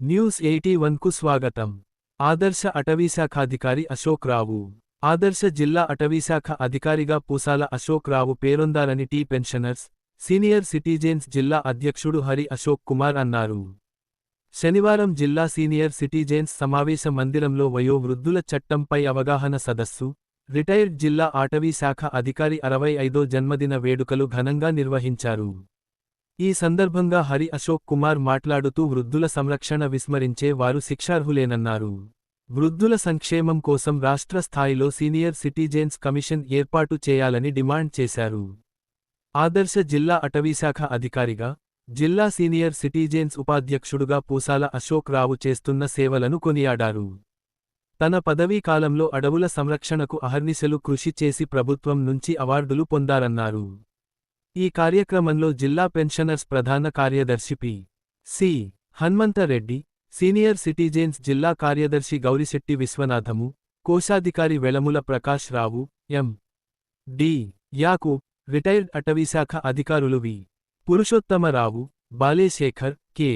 News eighty కు స్వాగతం. ఆదర్శ అటవీశాఖాధికారి అశోక్ రావు. ఆదర్శ జిల్లా అటవీశాఖ అధికారిగా పూసాల అశోక్ రావు పేరొందాలని టీ పెన్షనర్స్ సీనియర్ సిటిజన్స్ జిల్లా అధ్యక్షుడు హరి అశోక్ కుమార్ అన్నారు. శనివారం జిల్లా సీనియర్ సిటిజన్స్ సమావేశ మందిరంలో వయో వృద్ధుల చట్టంపై అవగాహన సదస్సు రిటైర్డ్ జిల్లా అటవీశాఖ అధికారి అరవై ఐదో జన్మదిన వేడుకలు ఘనంగా నిర్వహించారు. ఈ సందర్భంగా హరి అశోక్ కుమార్ మాట్లాడుతూ వృద్ధుల సంరక్షణ విస్మరించే వారు శిక్షార్హులేనన్నారు. వృద్ధుల సంక్షేమం కోసం రాష్ట్ర స్థాయిలో సీనియర్ సిటిజన్స్ కమిషన్ ఏర్పాటు చేయాలని డిమాండ్ చేశారు. ఆదర్శ జిల్లా అటవీశాఖ అధికారిగా జిల్లా సీనియర్ సిటిజన్స్ ఉపాధ్యక్షుడుగా పూసాల అశోక్ రావు చేస్తున్న సేవలను కొనియాడారు. తన పదవీ కాలంలో అడవుల సంరక్షణకు అహర్నిశలు కృషి చేసి ప్రభుత్వం నుంచి అవార్డులు పొందారన్నారు. ఈ కార్యక్రమంలో జిల్లా పెన్షనర్స్ ప్రధాన కార్యదర్శి P. C. Hanmanthreddy senior citizens జిల్లా కార్యదర్శి గౌరిశెట్టి విశ్వనాథము కోశాధికారి Velamula Prakash Rao M. D. Yaku retired అటవీశాఖ అధికారులు V. Purushottamarao Baleshekhar K.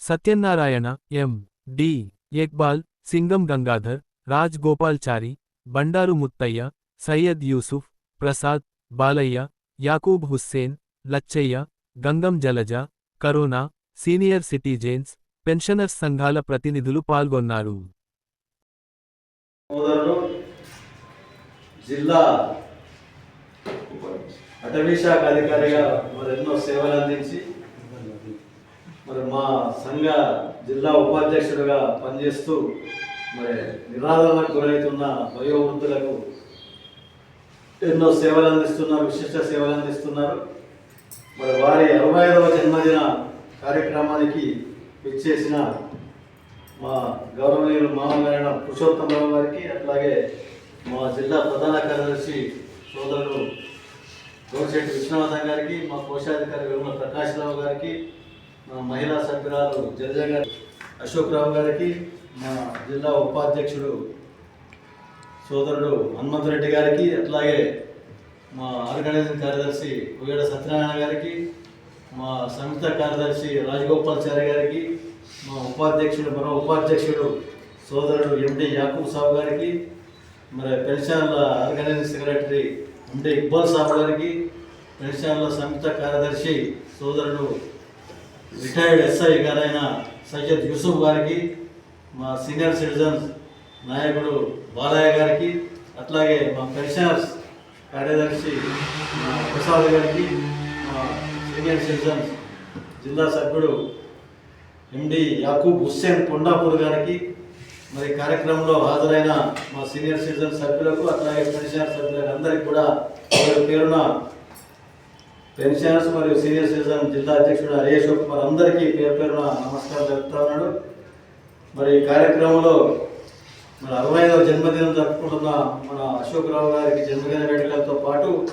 Satyanarayana M. D. Ekbal Singam Gangadhar Raj Gopalchari Bandaru Muthaiah Syed Yusuf Prasad Balaiah Yakub Hussain Lachaiah Gangam Jalaja corona senior citizens pensioners సంఘాల ప్రతినిధులు పాల్గొన్నారు. సోదరుడు జిల్లా అటవీ శాఖ అధికారిగా మరి ఎన్నో సేవలు అందించి మరి మా సంఘ జిల్లా ఉపాధ్యక్షుడిగా పనిచేస్తూ మరి నిరాదరణకు గురవుతున్న వయోవృద్ధులకు ఎన్నో సేవలు అందిస్తున్నారు విశిష్ట సేవలు అందిస్తున్నారు. మరి వారి అరవై ఐదవ జన్మదిన కార్యక్రమానికి విచ్చేసిన మా గౌరవనీయులు మామగారైన పురుషోత్తమరావు గారికి అట్లాగే మా జిల్లా ప్రధాన కార్యదర్శి సోదరుడు గౌరిశెట్టి విశ్వనాథం గారికి మా కోశాధికారి విమల ప్రకాశ్రావు గారికి మా మహిళా సభ్యురాలు జలజ గారి అశోక్ రావు గారికి మా జిల్లా ఉపాధ్యక్షుడు సోదరుడు హనుమంతరెడ్డి గారికి అట్లాగే మా ఆర్గనైజింగ్ కార్యదర్శి ఉయ్యడ సత్యనారాయణ గారికి మా సంయుక్త కార్యదర్శి రాజగోపాల్చారి గారికి మా ఉపాధ్యక్షుడు మరో ఉపాధ్యక్షుడు సోదరుడు ఎండి యాకూబ్ సాబు గారికి మరి పెన్షన్ల ఆర్గనైజింగ్ సెక్రటరీ ఎండి ఇక్బాల్ సాబు గారికి పెన్షన్ల సంయుక్త కార్యదర్శి సోదరుడు రిటైర్డ్ ఎస్ఐ గారైన సయ్యద్ యూసుఫ్ గారికి మా సీనియర్ సిటిజన్స్ నాయకుడు బాలయ్య గారికి అట్లాగే మా పెన్షనర్స్ కార్యదర్శి మా ప్రసాద్ గారికి మా సీనియర్ సిటిజన్స్ జిల్లా సభ్యుడు ఎండి యాకూబ్ హుస్సేన్ కొండాపూర్ గారికి మరి కార్యక్రమంలో హాజరైన మా సీనియర్ సిటిజన్ సభ్యులకు అట్లాగే పెన్షనర్ సభ్యులకు అందరికీ కూడా పేరు పేరున పెన్షనర్స్ మరియు సీనియర్ సిటిజన్ జిల్లా అధ్యక్షుడు హరీష్ కుమార్ అందరికీ పేరు పేరున నమస్కారం చెప్తా ఉన్నాడు. మరి ఈ కార్యక్రమంలో మన అరవై ఐదవ జన్మదినం జరుపుకుంటున్న మన అశోకరావు గారికి జన్మదిన వేడుకలతో పాటు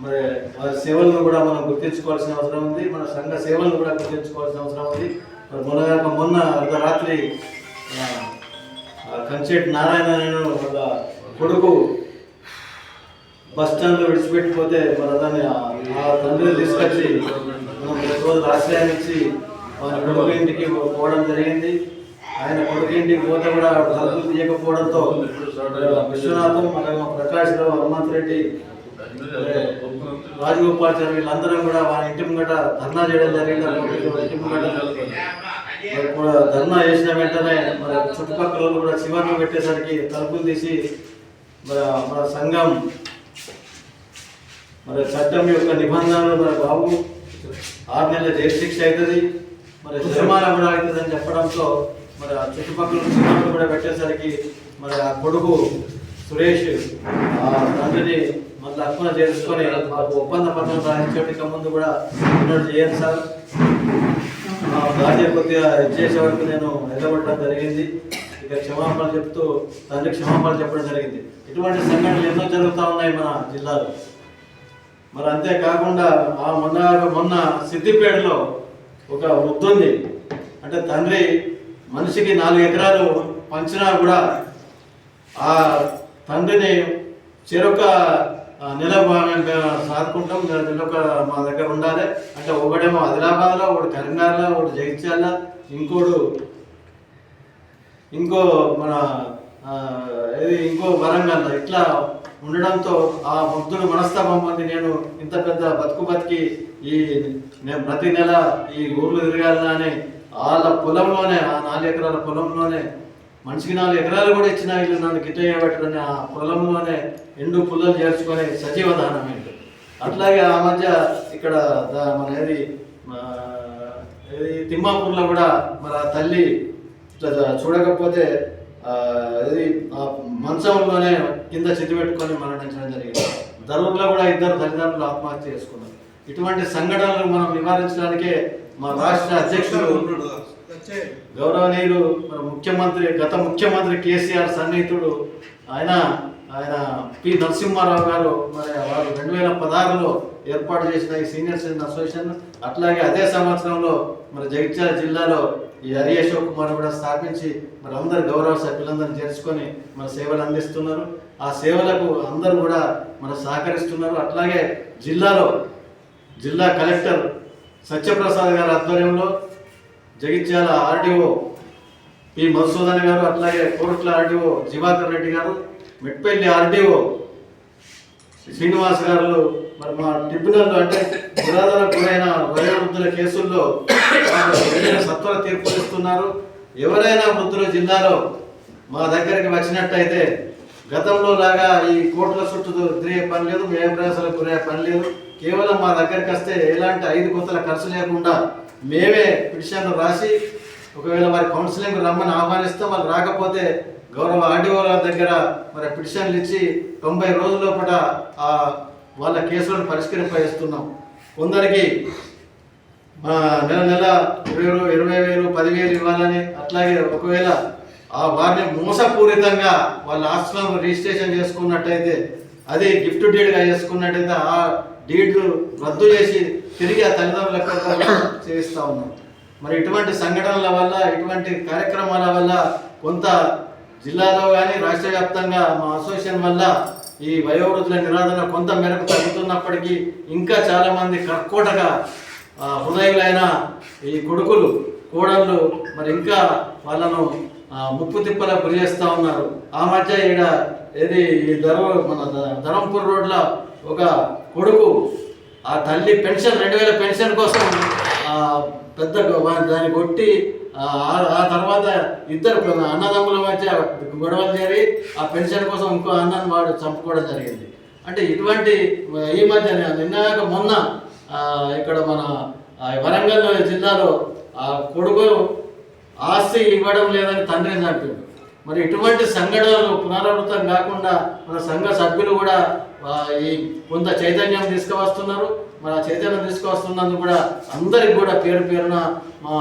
మరి వారి సేవలను కూడా మనం గుర్తించుకోవాల్సిన అవసరం ఉంది. మన సంఘ సేవలను కూడా గుర్తించుకోవాల్సిన అవసరం ఉంది. మరి మొన్న మొన్న అర్ధరాత్రి ఆ, నారాయణ వాళ్ళ కొడుకు బస్ స్టాండ్లో విడిచిపెట్టిపోతే మన దాన్ని ఆ- తండ్రిని తీసుకొచ్చి మనం రోజు ఆశ్రయం వారి కొడుకు ఇంటికి పోవడం జరిగింది. ఆయన కొడుకు ఇంటికి పోతే కూడా తలుపులు తీయకపోవడంతో విశ్వనాథం అలాగే మా ప్రకాష్ రావు హనుమంత్ రెడ్డి అలాగే వీళ్ళందరం కూడా వారి ఇంటి ముంగట ధర్నా చేయడం జరిగింది. ఇంటి ముంగట. మరి కూడా ధర్నా చేసిన వెంటనే మరి చుట్టుపక్కల కూడా శివార్లు పెట్టేసరికి తలుపులు తీసి మరి మన సంఘం మరి చట్టం యొక్క నిబంధనలు మరి బాబు ఆరు నెలల జైలు శిక్ష అవుతుంది. మరి జరిమానా కూడా అవుతుందని చెప్పడంతో మరి ఆ చుట్టుపక్కల కూడా పెట్టేసరికి మరి ఆ కొడుకు సురేష్ ఆ తండ్రిని మళ్ళీ అర్పణ చేసుకొని మాకు ఒప్పంద పత్రం రాయించడానికి ముందు కూడా ఉన్నట్టు చేయండి సార్. మా భార్య కొద్దిగా చేసే వరకు నేను నిలబడడం జరిగింది. ఇక క్షమాపణ చెప్తూ తండ్రి క్షమాపణ చెప్పడం జరిగింది. ఇటువంటి సంఘటనలు ఎన్నో జరుగుతూ ఉన్నాయి మన జిల్లాలో. మరి అంతేకాకుండా ఆ మొన్న మొన్న సిద్దిపేటలో ఒక వృద్ధుంది అంటే తండ్రి మనిషికి నాలుగు ఎకరాలు పంచినా కూడా ఆ తండ్రిని చెరొక ఆ, నెల భాగంగా సాదుకుంటాం నెలొక మా దగ్గర ఉండాలి. అంటే ఒకడేమో ఆదిలాబాద్లో ఒకటి కరీంనగర్లో ఒకటి జగిత్యాల ఇంకోడు ఇంకో మన ఇది ఇంకో వరంగల్ ఇట్లా ఉండడంతో ఆ భక్తుడు మనస్తాపం పొంది నేను ఇంత పెద్ద బతుకు బతికి ఈ నేను ప్రతి నెల ఈ ఊర్లు తిరగాలని వాళ్ళ పొలంలోనే ఆ నాలుగు ఎకరాల పొలంలోనే మనిషికి నాలుగు ఎకరాలు కూడా ఇచ్చిన ఇల్లు నన్ను గిట్ట చేయబట్టని ఆ పొలంలోనే ఎండు పుల్లలు చేర్చుకొని సజీవ ఏంటి అట్లాగే ఆ మధ్య ఇక్కడ మన ఏది తిమ్మాపూర్లో కూడా మరి ఆ తల్లి చూడకపోతే ఇది ఆ మంచంలోనే కింద చితి పెట్టుకొని మరణించడం జరిగింది. ధర్మంలో కూడా ఇద్దరు తల్లిదండ్రులు ఆత్మహత్య చేసుకున్నారు. ఇటువంటి సంఘటనలు మనం నివారించడానికే మా రాష్ట్ర అధ్యక్షులు గౌరవనీయులు మన ముఖ్యమంత్రి గత ముఖ్యమంత్రి కేసీఆర్ సన్నిహితుడు ఆయన ఆయన పి నరసింహారావు గారు మరి వారు రెండు వేల పదహారులో ఏర్పాటు చేసిన ఈ సీనియర్ సిటిజన్ అసోసియేషన్ అట్లాగే అదే సంవత్సరంలో మరి జగిత్యాల జిల్లాలో ఈ హరి అశోక్ కుమార్ కూడా స్థాపించి మరి అందరు గౌరవ సభ్యులందరినీ చేర్చుకొని మన సేవలు అందిస్తున్నారు. ఆ సేవలకు అందరూ కూడా మన సహకరిస్తున్నారు. అట్లాగే జిల్లాలో జిల్లా కలెక్టర్ సత్యప్రసాద్ గారి ఆధ్వర్యంలో జగిత్యాల ఆర్డీఓ పి మధుసూదన్ గారు అట్లాగే కోరుట్ల ఆర్డీఓ జివాకర్ రెడ్డి గారు మెట్పల్లి ఆర్డీఓ శ్రీనివాస్ గారు మరి మా ట్రిబ్యునల్ అంటే నిరాదరణ గురైన వయోవృద్ధుల కేసుల్లో సత్వర తీర్పులు ఇస్తున్నారు. ఎవరైనా వృద్ధులు జిల్లాలో మా దగ్గరికి వచ్చినట్టయితే గతంలో లాగా ఈ కోట్ల చుట్టూ తిరిగే పని లేదు వ్యయ ప్రయాసాలకు గురయ్యే పని లేదు. కేవలం మా దగ్గరికి వస్తే ఎలాంటి ఐదు కొత్తల ఖర్చు లేకుండా మేమే పిటిషన్లు రాసి ఒకవేళ వారి కౌన్సిలింగ్ రమ్మని ఆహ్వానిస్తే వాళ్ళు రాకపోతే గౌరవ ఆర్డీఓల దగ్గర మరి పిటిషన్లు ఇచ్చి తొంభై రోజుల లోపల ఆ వాళ్ళ కేసులను పరిష్కరింపజేస్తున్నాం కొందరికి మా నెల నెల ఇరవై ఇరవై వేలు పదివేలు ఇవ్వాలని అట్లాగే ఒకవేళ ఆ వారిని మోసపూరితంగా వాళ్ళ ఆశ్రమం రిజిస్ట్రేషన్ చేసుకున్నట్టయితే అది గిఫ్ట్ డీడ్గా చేసుకున్నట్టయితే ఆ డీడ్లు రద్దు చేసి తిరిగి ఆ తల్లిదండ్రులకు చేయిస్తా ఉన్నాం. మరి ఇటువంటి సంఘటనల వల్ల ఇటువంటి కార్యక్రమాల వల్ల కొంత జిల్లాలో కానీ రాష్ట్ర వ్యాప్తంగా మా అసోసియేషన్ వల్ల ఈ వయోవృద్ధుల నిరాదరణ కొంత మేరకు తగ్గుతున్నప్పటికీ ఇంకా చాలామంది కర్కోటగా హృదయులైన ఈ కొడుకులు కోడళ్ళు మరి ఇంకా వాళ్ళను ముప్పు తిప్పలకు గురి చేస్తూ ఉన్నారు. ఆ మధ్య ఈడ ఏది ఈ ధర మన ధ- ధరంపూర్ రోడ్లో ఒక కొడుకు ఆ తల్లి పెన్షన్ రెండు వేల పెన్షన్ కోసం పెద్ద దాన్ని కొట్టి ఆ తర్వాత ఇద్దరు అన్నదమ్ముల మధ్య గొడవలు చేరి ఆ పెన్షన్ కోసం ఇంకో అన్నని వాడు చంపుకోవడం జరిగింది. అంటే ఇటువంటి ఈ మధ్య నిన్నాక మొన్న ఇక్కడ మన వరంగల్ జిల్లాలో ఆ కొడుకు ఆస్తి ఇవ్వడం లేదని తండ్రి చంపాడు మరి ఇటువంటి సంఘటనలు పునరావృతం కాకుండా మన సంఘ సభ్యులు కూడా ఈ కొంత చైతన్యం తీసుకువస్తున్నారు. మన చైతన్యం తీసుకువస్తున్నందుకు కూడా అందరికి కూడా పేరు పేరున మా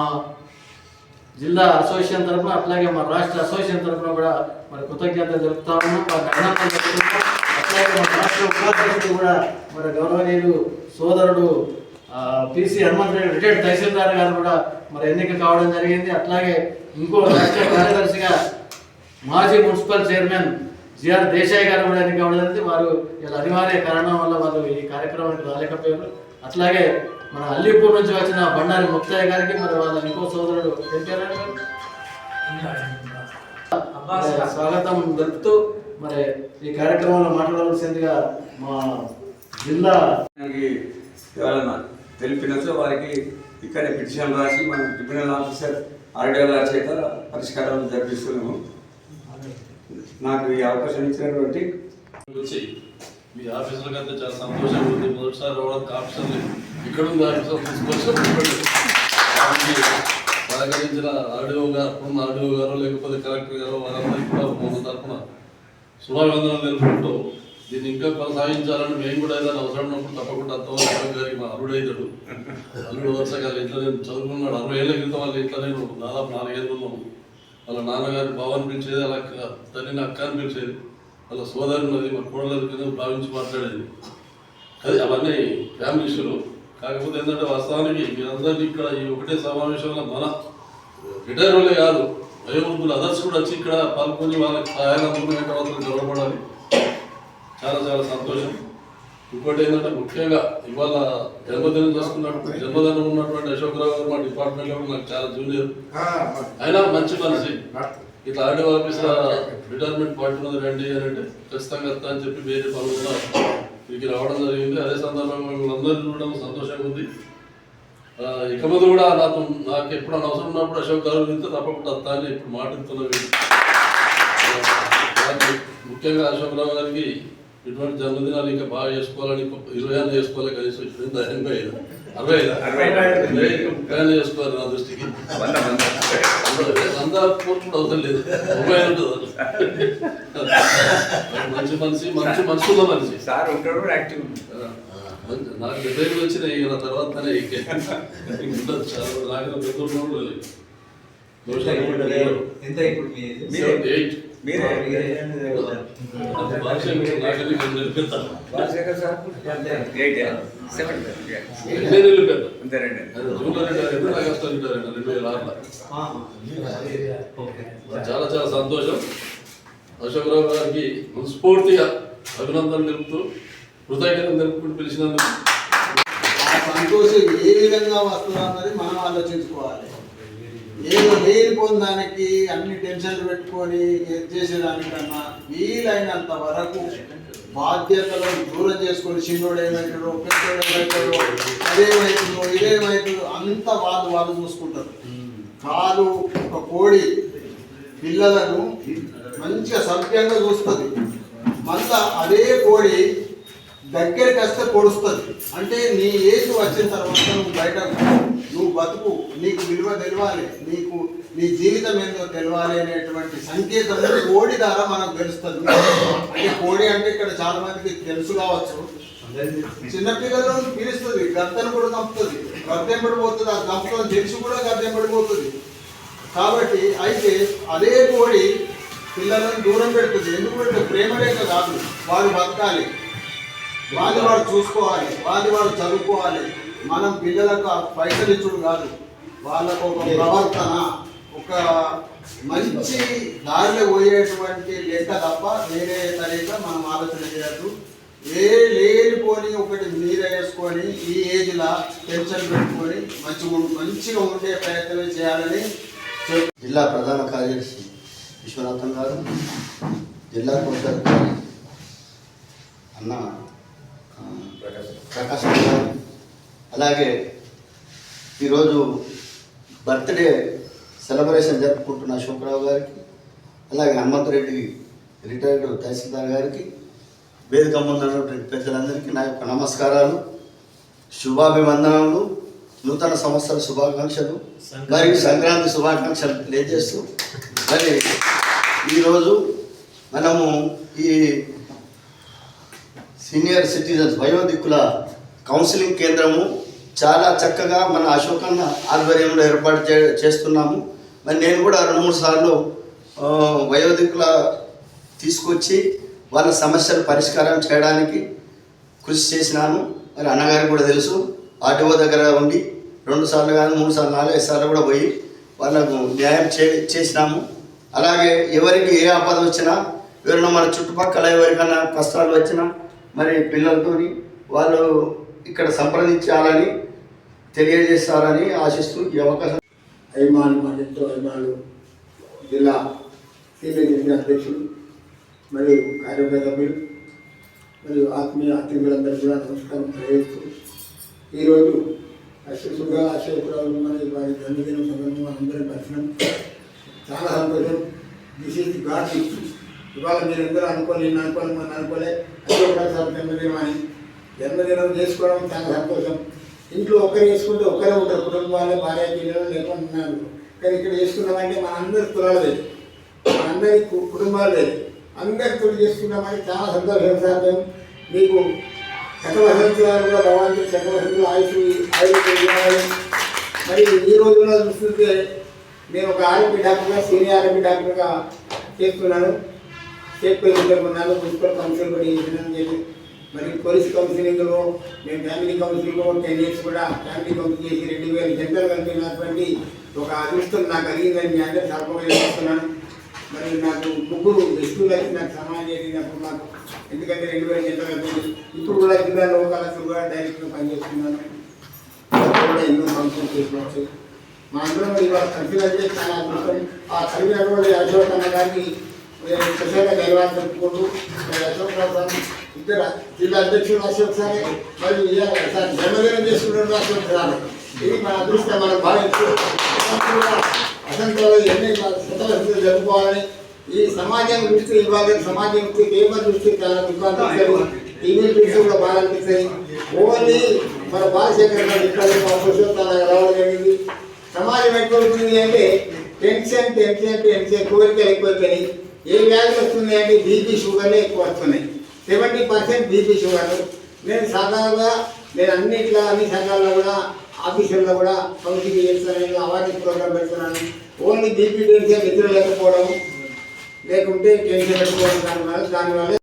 జిల్లా అసోసియేషన్ తరఫున అట్లాగే మా రాష్ట్ర అసోసియేషన్ తరఫున కూడా మరి కృతజ్ఞతలు తెలుపుతా ఉన్నాం. అట్లాగే మా రాష్ట్ర ఉపాధ్యక్షుడు కూడా మరి గౌరవనీయులు సోదరుడు పిసి హనుమంతరెడ్డి రిటైర్డ్ తహసీల్దార్ గారు కూడా మరి ఎన్నిక కావడం జరిగింది. అట్లాగే ఇంకో రాష్ట్ర కార్యదర్శిగా మాజీ మున్సిపల్ చైర్మన్ జిఆర్ దేశాయ్ గారు కూడా ఎన్నిక జరిగింది. వారు ఇలా అనివార్య కారణం వల్ల వాళ్ళు ఈ కార్యక్రమానికి రాలేకపోయారు. అట్లాగే మన అల్లీపూర్ నుంచి వచ్చిన బండారి ముక్తాయ్ గారికి మరి వాళ్ళ ఇంకో సోదరుడు స్వాగతం తెలుపుతూ మరి ఈ కార్యక్రమంలో మాట్లాడవలసిందిగా మా జిల్లా తెలిపినచో వారికి ఇక్కడ పిటిషన్ రాసి మనం ట్రిబ్యునల్ ఆఫీసర్ ఆర్డీఓ గారి చేత పరిష్కారాలు జరిపిస్తున్నాము. నాకు ఈ అవకాశం ఇచ్చినటువంటి వచ్చి మీ ఆఫీసులకు అంతా చాలా సంతోషంగా ఉంది. మొదటిసారి రావడానికి ఆప్షన్ లేదు ఇక్కడ ఉంది ఆఫీసర్ తీసుకొచ్చి సహకరించిన ఆర్డీఓ గారు అప్పుడున్న ఆర్డీఓ గారు లేకపోతే కలెక్టర్ గారు వారందరికీ కూడా మన తరఫున శుభాభివందనలు తెలుపుకుంటూ దీన్ని ఇంకా కొనసాగించాలని మేము కూడా ఏదైనా అవసరం ఉన్నప్పుడు తప్పకుండా అంతవరకు గారికి మా అరుడైతాడు అల్లుడు వరుసగా గారు ఇంట్లో నేను చదువుకున్నాడు. అరవై ఏళ్ళ క్రితం వాళ్ళ ఇంట్లో నేను దాదాపు నాలుగేళ్ళు ఉన్నాము వాళ్ళ నాన్నగారి బావ పిలిచేది అలా తల్లిని అక్క అని పిలిచేది వాళ్ళ సోదరు ఉన్నది మా కోడలు కింద భావించి మాట్లాడేది. అది అవన్నీ ఫ్యామిలీ ఇష్యూలు. కాకపోతే ఏంటంటే వాస్తవానికి మీరందరినీ ఇక్కడ ఈ ఒకటే సమావేశంలో మన రిటైర్ వాళ్ళే కాదు వయోవృద్ధులు అదర్స్ కూడా వచ్చి ఇక్కడ పాల్గొని వాళ్ళకి సహాయాలు అందుకునే తర్వాత గౌరవపడాలి. చాలా చాలా సంతోషం. ఇంకోటి ఏంటంటే ముఖ్యంగా ఇవాళ జన్మదినం చేసుకున్నప్పుడు జన్మదినం ఉన్నటువంటి అశోక్ రావు గారు మా డిపార్ట్మెంట్లో కూడా నాకు చాలా జూనియర్ అయినా మంచి మనిషి. ఇట్లా ఆర్డీ ఆఫీస్లో రిటైర్మెంట్ పార్టీ ఉన్నది రండి అని అంటే ఖచ్చితంగా వస్తా అని చెప్పి వేరే పనులు మీకు రావడం జరిగింది. అదే సందర్భంగా మిమ్మల్ని అందరినీ చూడడం సంతోషంగా ఉంది. ఇక ముందు కూడా నాకు నాకు ఎప్పుడైనా అవసరం ఉన్నప్పుడు అశోక్ గారు గురించి తప్పకుండా వస్తా అని ఇప్పుడు మాట్లాడుతున్నాను నాకు ముఖ్యంగా అశోక్ రావు గారికి ఇటువంటి జన్మదినాలు ఇంకా బాగా చేసుకోవాలని ఇరవై ఏళ్ళు చేసుకోవాలి కనీసం. ఇప్పుడు ఎంత? ఎనభై ఐదు. అరవై ఐదు? చేసుకోవాలి నా దృష్టికి. వంద వంద. అంతా పూర్తి అవసరం లేదు. ముప్పై ఉంటుంది మంచి మనిషి మంచి మనసున్న మనిషి. సార్ ఉంటాడు యాక్టివ్ నాకు డెబ్బై ఐదు వచ్చినాయి నా తర్వాతనే ఉండదు చాలా నాకు పెద్ద ఎంత ఇప్పుడు మీ ఏజ్? మీరే. 78. మీరే. అంత భాష కూడా నాకని కొంచెం నేర్పిస్తాను. రాజశేఖర్ సార్. ఎయిట్ సెవెన్ ఎనిమిది నెలలు పెద్ద. అంతేనండి అది జూన్లో రిటైర్ అయ్యాడు, ఆగస్టులో రిటైర్ అయ్యాడు, రెండు వేల ఆరులో. చాలా చాలా సంతోషం. అశోకరావు గారికి మనస్ఫూర్తిగా అభినందనలు తెలుపుతూ కృతజ్ఞతలు తెలుపుకుంటూ పిలిచినందుకు. ఆ సంతోషం ఏ విధంగా వస్తుందో అన్నది మనం ఆలోచించుకోవాలి. ఏదో లేనిపోయిన పొందడానికి అన్ని టెన్షన్లు పెట్టుకొని చేసేదానికన్నా వీలైనంత వరకు బాధ్యతలను దూరం చేసుకొని చిన్నోడు ఏమవుతాడో పెద్దోడు ఏమవుతాడో అదేమవుతుందో ఇదేమవుతుందో అంత వాళ్ళు వాళ్ళు చూసుకుంటారు. కాదు ఒక కోడి పిల్లలను మంచిగా సభ్యంగా చూస్తుంది. మళ్ళా అదే కోడి దగ్గరికి వస్తే పొడుస్తుంది. అంటే నీ ఏజ్ వచ్చిన తర్వాత నువ్వు బయట నువ్వు బతుకు నీకు విలువ తెలవాలి నీకు నీ జీవితం ఏందో తెలవాలి అనేటువంటి సంకేతం కోడి ద్వారా మనకు తెలుస్తుంది. అంటే కోడి అంటే ఇక్కడ చాలా మందికి తెలుసు కావచ్చు. చిన్నపిల్లలు పిలుస్తుంది గద్దెను కూడా చంపుతుంది. గద్దెం పడిపోతుంది ఆ చంపుతుంది తెలిసి కూడా గద్దెం పడిపోతుంది కాబట్టి అయితే అదే కోడి పిల్లలను దూరం పెడుతుంది. ఎందుకంటే ప్రేమ లేక కాదు. వాళ్ళు బతకాలి. వాళ్ళు వాడు చూసుకోవాలి. వాళ్ళు వాడు చదువుకోవాలి. మనం పిల్లలకు ఆ పైసలు ఇచ్చుడు కాదు. వాళ్ళకు ఒక ప్రవర్తన ఒక మంచి దారిలో పోయేటువంటి లెక్క తప్ప వేరే తరీక మనం ఆలోచన చేయద్దు. ఏ లేనిపోని ఒకటి మీద వేసుకొని ఈ ఏజ్లో టెన్షన్ పెట్టుకొని మంచిగా మంచిగా ఉండే ప్రయత్నం చేయాలని జిల్లా ప్రధాన కార్యదర్శి విశ్వనాథం గారు జిల్లా కోశాధికారి అన్న ప్రకాశం గారు అలాగే ఈరోజు బర్త్డే సెలబ్రేషన్ జరుపుకుంటున్న అశోకరావు గారికి అలాగే హనుమంతరెడ్డి రిటైర్డ్ తహసీల్దార్ గారికి వేదిక ముందు ఉన్నటువంటి పెద్దలందరికీ నా యొక్క నమస్కారాలు శుభాభివందనములు నూతన సంవత్సర శుభాకాంక్షలు మరియు సంక్రాంతి శుభాకాంక్షలు తెలియజేస్తూ మరి ఈరోజు మనము ఈ సీనియర్ సిటిజన్స్ వయోధికుల కౌన్సిలింగ్ కేంద్రము చాలా చక్కగా మన అశోకన్న ఆధ్వర్యంలో ఏర్పాటు చే చేస్తున్నాము. మరి నేను కూడా రెండు మూడు సార్లు వయోధికుల తీసుకొచ్చి వాళ్ళ సమస్యలు పరిష్కారం చేయడానికి కృషి చేసినాను. మరి అన్నగారికి కూడా తెలుసు ఆర్టీఓ దగ్గర ఉండి రెండు సార్లు కానీ మూడు సార్లు నాలుగైదు సార్లు కూడా పోయి వాళ్ళకు న్యాయం చే చేసినాము. అలాగే ఎవరికి ఏ ఆపద వచ్చినా ఎవరైనా మన చుట్టుపక్కల ఎవరికైనా కష్టాలు వచ్చినా మరి పిల్లలతోని వాళ్ళు ఇక్కడ సంప్రదించాలని తెలియజేస్తారని ఆశిస్తూ ఈ అవకాశం. అభిమానులు మా ఎంతో అభిమానులు జిల్లా సీనియర్ జిల్లా అధ్యక్షులు మరియు కార్యవర్గ సభ్యులు మరియు ఆత్మీయ అతిథులందరూ కూడా నమస్కారం తెలియజేస్తూ ఈరోజు అశ్వసుగా అశ్వపురాలు మరియు వారి జన్మదినం సందర్భంగా అందరం దర్శనం చాలా సంతోషం. దిస్ ఈజ్ గాడ్ ఇవాళ మీరందరూ అందరూ అనుకోని నేను అనుకోని మనం అనుకోలే అశోకరావు సార్ జన్మదినం అని జన్మదినం చేసుకోవడం చాలా సంతోషం. ఇంట్లో ఒకరు చేసుకుంటే ఒకరే ఉంటారు. కుటుంబాలు భార్య పిల్లలు లేకుండా కానీ ఇక్కడ చేసుకున్నామంటే మన అందరి కులాలు లేదు మన అందరి కుటుంబాలు లేదు అందరితో చేసుకున్నామని చాలా సంతోషం సాధ్యం. మీకు గత వసంతాలు కూడా భగవంతుడు శత ఆయుష్ ఆయుష్ మరి ఈ రోజుల్లో చూస్తుంటే నేను ఒక ఆర్మీ డాక్టర్గా సీనియర్ ఆర్మీ డాక్టర్గా చేస్తున్నాను. స్టేట్ ప్రెసిడెంట్ ఉన్నాను మున్సిపల్ కౌన్సిల్ కూడా చేసినాను చెప్పి మరి పోలీస్ కౌన్సిలింగ్లో నేను ఫ్యామిలీ కౌన్సిలింగ్లో టెన్ ఇయర్స్ కూడా ఫ్యామిలీ కౌన్సిల్ చేసి రెండు వేల జంటలు కలిపినటువంటి ఒక అదృష్టం నాకు కలిగిందని మీ అందరూ సర్పంగా మరి నాకు ముగ్గురు ఎస్టులు అయితే నాకు సమానం చేసినప్పుడు నాకు ఎందుకంటే రెండు వేల జంటలు కలిపింది ఇప్పుడు కూడా జిల్లా లోకాల కూడా డైరెక్ట్గా పనిచేస్తున్నాను. కూడా ఎన్నో ఫంక్షన్ చేసుకోవచ్చు. మా అందరం ఇవాళ కలిసినట్టే చాలా అదృష్టం. ఆ కలిగినటువంటి అశోక్ అన్న గారికి నేను స్పెషల్గా ధన్యవాదాలు చెప్పుకుంటూ మరి అశోక్ రావు ఇద్దరు జిల్లా అధ్యక్షుడు అశోక్ సార్ మరియు ఇవాళ సార్ జన్మదినం చేసుకుంటున్న అశోక్ సార్ ఇది మన అదృష్టం మనం భావించు. అసంతలో ఎన్ని శతవస్తులు జరుపుకోవాలని ఈ సమాజం దృష్టి ఇవ్వాలి. సమాజం దృష్టి పేపర్ దృష్టి చాలా టీవీ దృష్టి కూడా బాగా అనిపిస్తాయి. ఓన్లీ మన బాలశేఖర్ గారు ఇక్కడ మా పురుషోత్తాలు రావడం జరిగింది. సమాజం ఎట్లుంటుంది అంటే టెన్షన్ టెన్షన్ టెన్షన్ కోరికలు ఎక్కువైపోయినాయి. ఏ వ్యాధి వస్తుంది అంటే బీపీ షుగర్లే ఎక్కువ వస్తున్నాయి. సెవెంటీ పర్సెంట్ బీపీ షుగర్ నేను సాధారణంగా నేను అన్నిట్లో అన్ని సంఘాల్లో కూడా ఆఫీసుల్లో కూడా కౌన్సిలింగ్ చేస్తున్నాను అవార్డు ప్రోగ్రామ్ పెడుతున్నాను. ఓన్లీ బీపీ టెన్షన్ నిద్ర లేకపోవడం లేకుంటే టెన్షన్ పెట్టుకోవడం దానివల్ల దానివల్ల